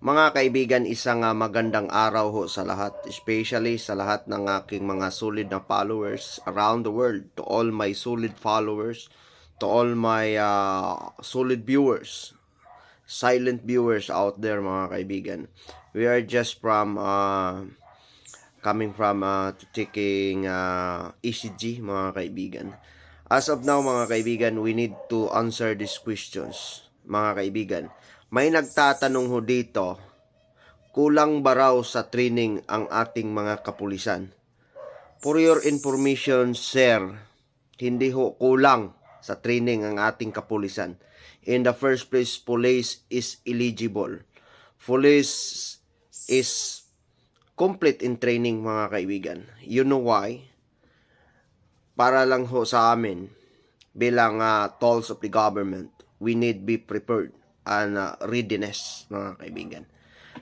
Mga kaibigan, isang ah, magandang araw ho sa lahat, especially sa lahat ng aking mga solid na followers around the world, to all my solid followers, to all my ah, solid viewers, silent viewers out there mga kaibigan. We are just from ah, coming from uh, taking uh, ECG mga kaibigan. As of now mga kaibigan, we need to answer these questions mga kaibigan. May nagtatanong ho dito, kulang ba raw sa training ang ating mga kapulisan? For your information, sir, hindi ho kulang sa training ang ating kapulisan. In the first place, police is eligible. Police is complete in training mga kaibigan. You know why? Para lang ho sa amin bilang uh, tolls of the government, we need be prepared and uh, readiness mga kaibigan.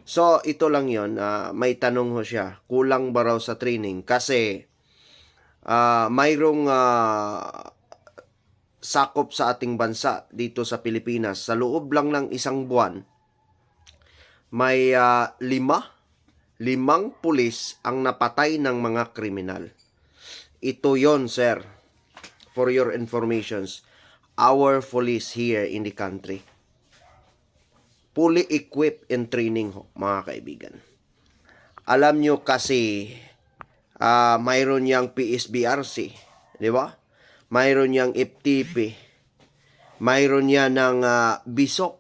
So ito lang 'yon, uh, may tanong ho siya, kulang ba raw sa training kasi uh, mayroong uh, sakop sa ating bansa dito sa Pilipinas sa loob lang ng isang buwan may uh, lima limang pulis ang napatay ng mga kriminal. Ito yon sir. For your informations, our police here in the country. Fully equipped and training ho, mga kaibigan. Alam nyo kasi, ah mayroon yang PSBRC, di ba? Mayroon yang FTP. Mayroon yan ng ah, BISOC,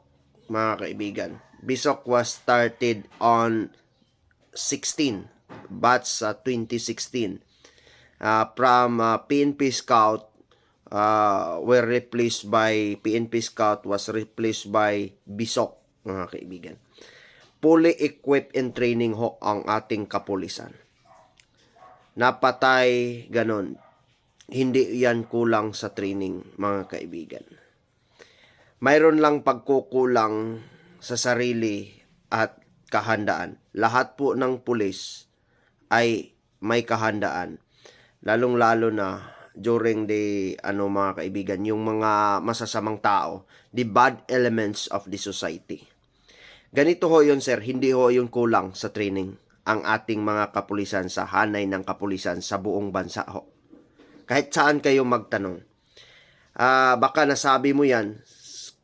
mga kaibigan. BISOC was started on 16 batch sa 2016 uh, from uh, PNP Scout uh, were replaced by PNP Scout was replaced by BISOC mga kaibigan fully equipped and training ho ang ating kapulisan napatay ganon hindi yan kulang sa training mga kaibigan mayroon lang pagkukulang sa sarili at kahandaan. Lahat po ng pulis ay may kahandaan. Lalong-lalo na during the ano mga kaibigan, yung mga masasamang tao, the bad elements of the society. Ganito ho yun sir, hindi ho yun kulang sa training ang ating mga kapulisan sa hanay ng kapulisan sa buong bansa ho. Kahit saan kayo magtanong. Ah, baka nasabi mo yan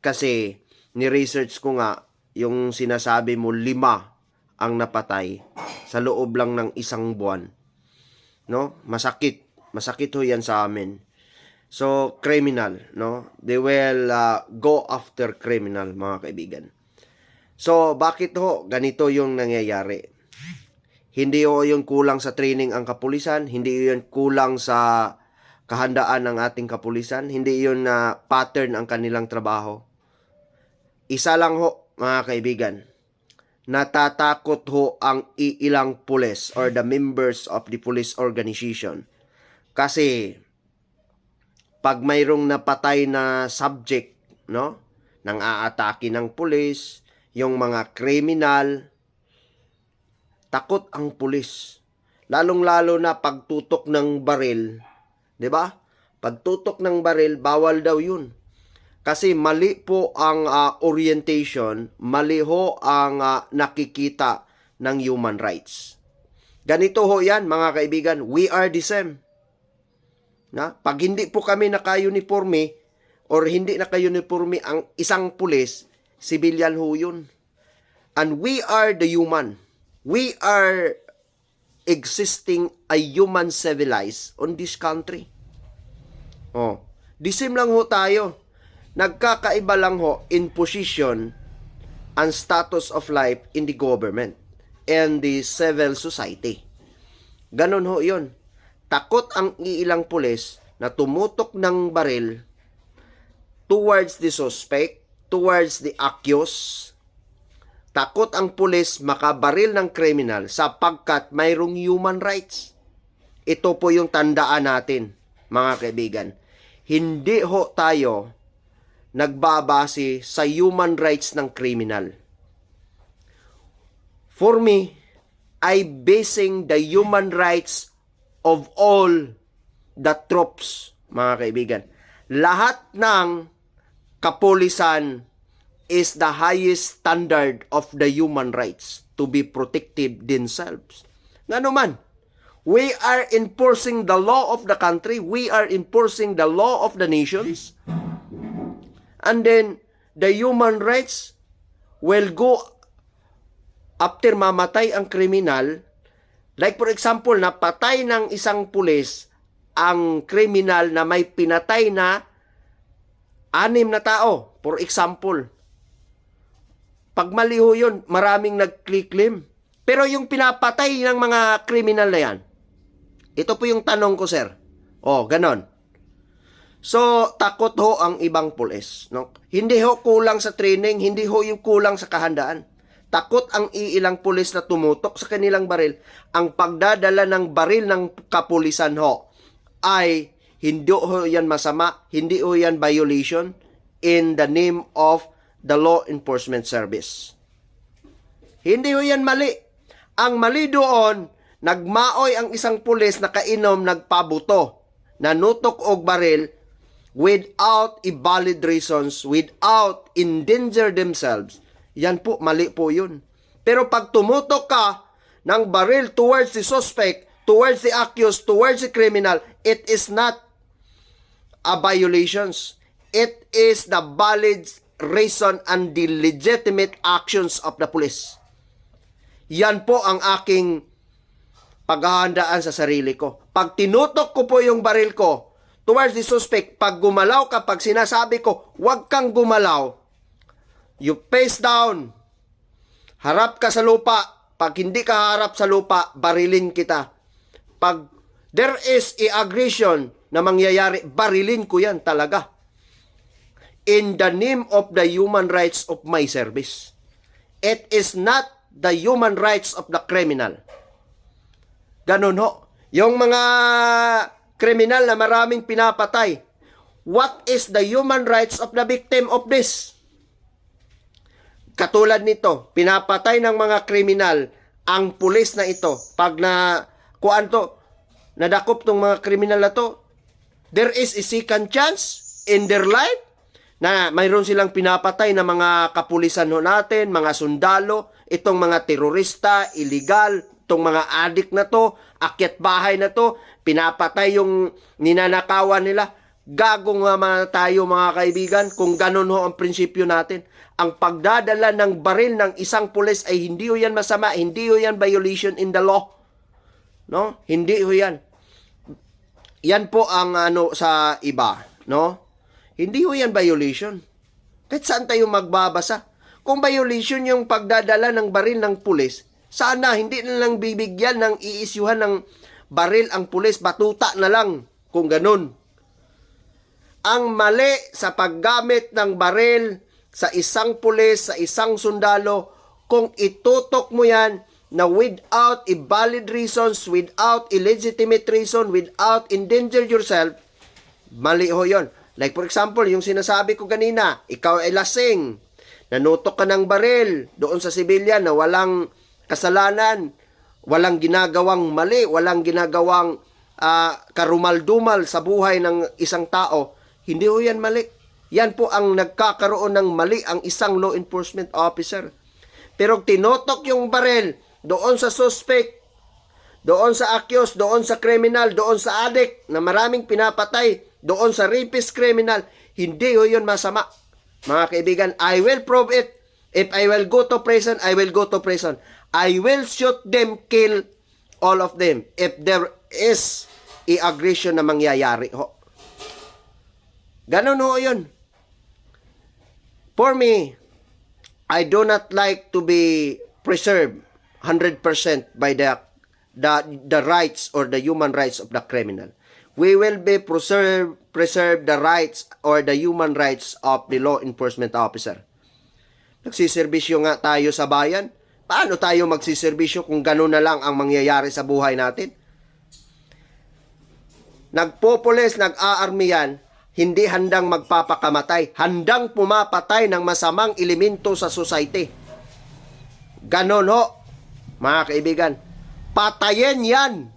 kasi ni-research ko nga yung sinasabi mo lima ang napatay sa loob lang ng isang buwan. No? Masakit. Masakit ho yan sa amin. So, criminal, no? They will uh, go after criminal, mga kaibigan. So, bakit ho ganito yung nangyayari? Hindi ho yung kulang sa training ang kapulisan, hindi yun kulang sa kahandaan ng ating kapulisan, hindi yun na pattern ang kanilang trabaho. Isa lang ho, mga kaibigan, natatakot ho ang iilang pulis or the members of the police organization. Kasi pag mayroong napatay na subject, no, nang aatake ng pulis, yung mga kriminal, takot ang pulis. Lalong-lalo na pagtutok ng baril, 'di ba? Pagtutok ng baril, bawal daw 'yun. Kasi mali po ang uh, orientation, mali ho ang uh, nakikita ng human rights. Ganito ho yan, mga kaibigan, we are the same. Na? Pag hindi po kami naka-uniforme or hindi naka-uniforme ang isang pulis, civilian ho yun. And we are the human. We are existing a human civilized on this country. Oh, the same lang ho tayo nagkakaiba lang ho in position and status of life in the government and the civil society. Ganon ho yun. Takot ang iilang pulis na tumutok ng baril towards the suspect, towards the accused. Takot ang pulis makabaril ng kriminal sapagkat mayroong human rights. Ito po yung tandaan natin, mga kaibigan. Hindi ho tayo nagbabase sa human rights ng criminal. For me, I basing the human rights of all the troops, mga kaibigan. Lahat ng kapulisan is the highest standard of the human rights to be protected themselves. Nga naman, we are enforcing the law of the country, we are enforcing the law of the nations, and then the human rights will go after mamatay ang kriminal, like for example, napatay ng isang pulis ang kriminal na may pinatay na anim na tao, for example. Pag mali ho yun, maraming nag-claim. Pero yung pinapatay ng mga kriminal na yan, ito po yung tanong ko, sir. Oh, ganon. So, takot ho ang ibang pulis. No? Hindi ho kulang sa training, hindi ho yung kulang sa kahandaan. Takot ang iilang pulis na tumutok sa kanilang baril. Ang pagdadala ng baril ng kapulisan ho ay hindi ho yan masama, hindi ho yan violation in the name of the law enforcement service. Hindi ho yan mali. Ang mali doon, nagmaoy ang isang pulis na kainom nagpabuto, nanutok og baril without a valid reasons, without endanger themselves. Yan po, mali po yun. Pero pag tumutok ka ng baril towards the suspect, towards the accused, towards the criminal, it is not a violations. It is the valid reason and the legitimate actions of the police. Yan po ang aking paghahandaan sa sarili ko. Pag tinutok ko po yung baril ko towards the suspect, pag gumalaw ka, pag sinasabi ko, huwag kang gumalaw, you face down, harap ka sa lupa, pag hindi ka harap sa lupa, barilin kita. Pag there is a aggression na mangyayari, barilin ko yan talaga. In the name of the human rights of my service. It is not the human rights of the criminal. Ganun ho. Yung mga kriminal na maraming pinapatay, what is the human rights of the victim of this? Katulad nito, pinapatay ng mga kriminal ang pulis na ito. Pag na, kuan to, nadakop tong mga kriminal na to, there is a second chance in their life na mayroon silang pinapatay na mga kapulisan ho natin, mga sundalo, itong mga terorista, illegal, itong mga adik na to, akyat bahay na to, pinapatay yung ninanakawan nila. Gagong nga mga tayo mga kaibigan kung ganun ho ang prinsipyo natin. Ang pagdadala ng baril ng isang pulis ay hindi ho yan masama, hindi ho yan violation in the law. No? Hindi ho yan. Yan po ang ano sa iba, no? Hindi ho yan violation. Kahit saan tayo magbabasa. Kung violation yung pagdadala ng baril ng pulis, sana hindi na lang bibigyan ng iisyuhan ng baril ang pulis, batuta na lang kung ganun. Ang mali sa paggamit ng baril sa isang pulis, sa isang sundalo, kung itutok mo yan na without a valid reasons, without a legitimate reason, without endanger yourself, mali ho yon. Like for example, yung sinasabi ko kanina, ikaw ay lasing, nanutok ka ng baril doon sa sibilyan na walang kasalanan, walang ginagawang mali, walang ginagawang ah, karumal-dumal sa buhay ng isang tao, hindi ho yan mali. Yan po ang nagkakaroon ng mali ang isang law enforcement officer. Pero tinotok yung baril doon sa suspect, doon sa accused, doon sa criminal, doon sa addict na maraming pinapatay, doon sa rapist criminal, hindi ho yun masama. Mga kaibigan, I will prove it. If I will go to prison, I will go to prison. I will shoot them, kill all of them. If there is a aggression na mangyayari ho. Ganon ho yun. For me, I do not like to be preserved 100% by the, the, the rights or the human rights of the criminal. We will be preserve, preserve the rights or the human rights of the law enforcement officer. Nagsiservisyo nga tayo sa bayan. Paano tayo magsiservisyo kung gano'n na lang ang mangyayari sa buhay natin? Nagpopulis, nag-aarmy yan, hindi handang magpapakamatay, handang pumapatay ng masamang elemento sa society. Ganon ho, mga kaibigan. Patayin yan